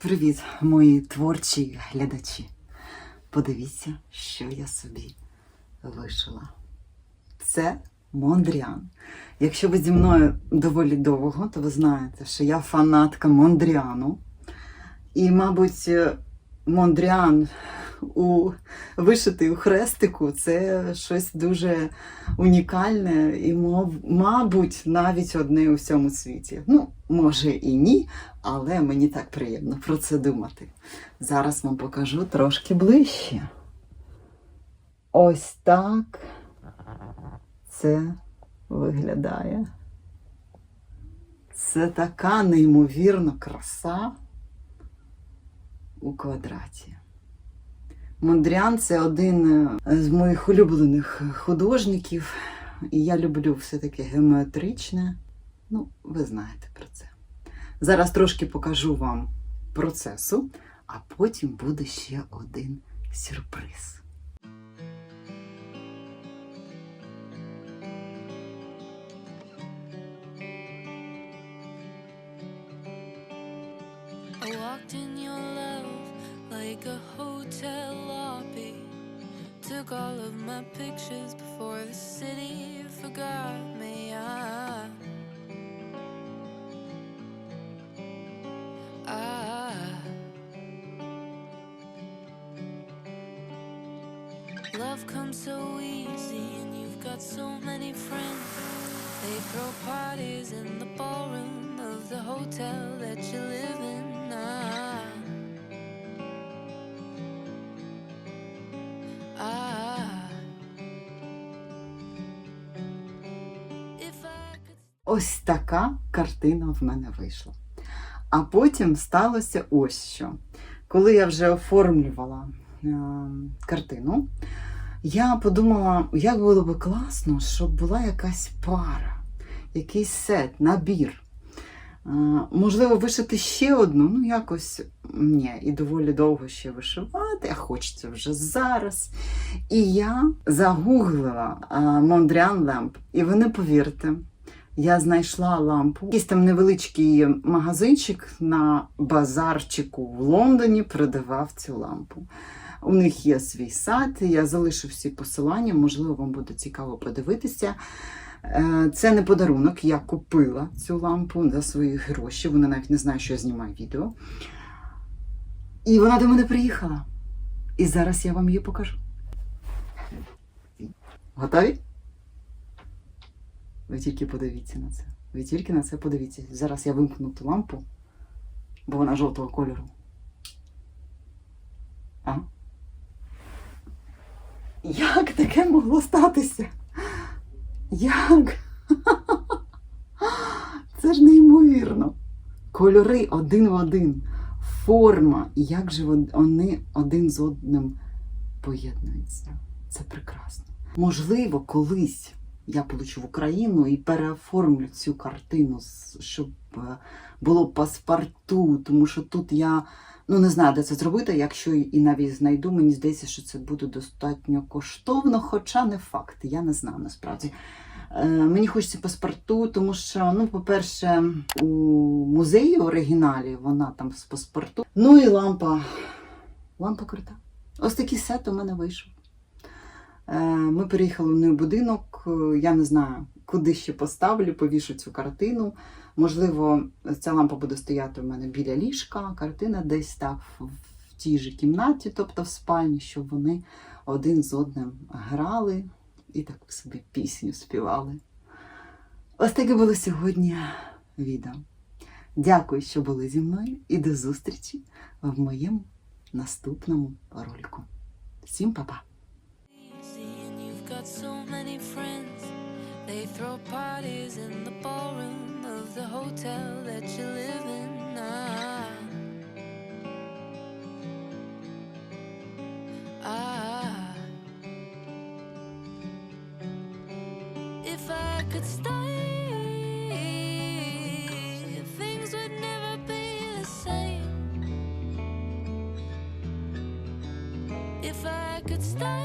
Привіт, мої творчі глядачі. Подивіться, що я собі вишила. Це Мондріан. Якщо ви зі мною доволі довго, то ви знаєте, що я фанатка Мондріану. І, мабуть, Мондріан у вишитий у хрестику це щось дуже унікальне і, мабуть, навіть одне у всьому світі. Ну, може і ні, але мені так приємно про це думати. Зараз вам покажу трошки ближче. Ось так це виглядає. Це така неймовірна краса у квадраті. Мондріан це один е, з моїх улюблених художників, і я люблю все таке геометричне. Ну, ви знаєте про це. Зараз трошки покажу вам процесу, а потім буде ще один сюрприз. Walked in like a hotel lobby. Took all of my pictures before the city forgot me. Ah. Ah. Love comes so easy, and you've got so many friends. They throw parties in the ballroom of the hotel that you Ось така картина в мене вийшла. А потім сталося ось що. Коли я вже оформлювала е, картину, я подумала, як було би класно, щоб була якась пара, якийсь сет, набір. Е, можливо, вишити ще одну, ну якось ні, і доволі довго ще вишивати, а хочеться вже зараз. І я загуглила е, Mondrian Lamp, і ви не повірте, я знайшла лампу. Якийсь там невеличкий магазинчик на базарчику в Лондоні продавав цю лампу. У них є свій сайт, я залишу всі посилання, можливо, вам буде цікаво подивитися. Е, Це не подарунок, я купила цю лампу за свої гроші. Вона навіть не знає, що я знімаю відео. І вона до мене приїхала. І зараз я вам її покажу. Готові? Ви тільки подивіться на це. Ви тільки на це подивіться. Зараз я вимкну ту лампу, бо вона жовтого кольору. А? Як таке могло статися? Як? Це ж неймовірно. Кольори один в один, форма, як же вони один з одним поєднуються. Це прекрасно. Можливо, колись я полечу в Україну і переоформлю цю картину, щоб е, було паспорту, тому що тут я ну не знаю, де це зробити. Якщо і навіть знайду, мені здається, що це буде достатньо коштовно, хоча не факт, я не знаю насправді. Е, Мені хочеться паспорту, тому що, ну, по-перше, у музеї оригіналі вона там з паспорту. Ну і лампа. Лампа крута. Ось такий сет у мене вийшов. Е, Ми переїхали в новий будинок. Е, Я не знаю, куди ще поставлю, повішу цю картину. Можливо, ця лампа буде стояти у мене біля ліжка, картина десь так в, тій же кімнаті, тобто в спальні, щоб вони один з одним грали і так собі пісню співали. Ось таке було сьогодні відео. Дякую, що були зі мною, і до зустрічі в моєму наступному ролику. Всім па-па! Got so many friends. They throw parties in the ballroom of the hotel that you live in. Ah. Ah. If I could stay, things would never be the same. If I could stay.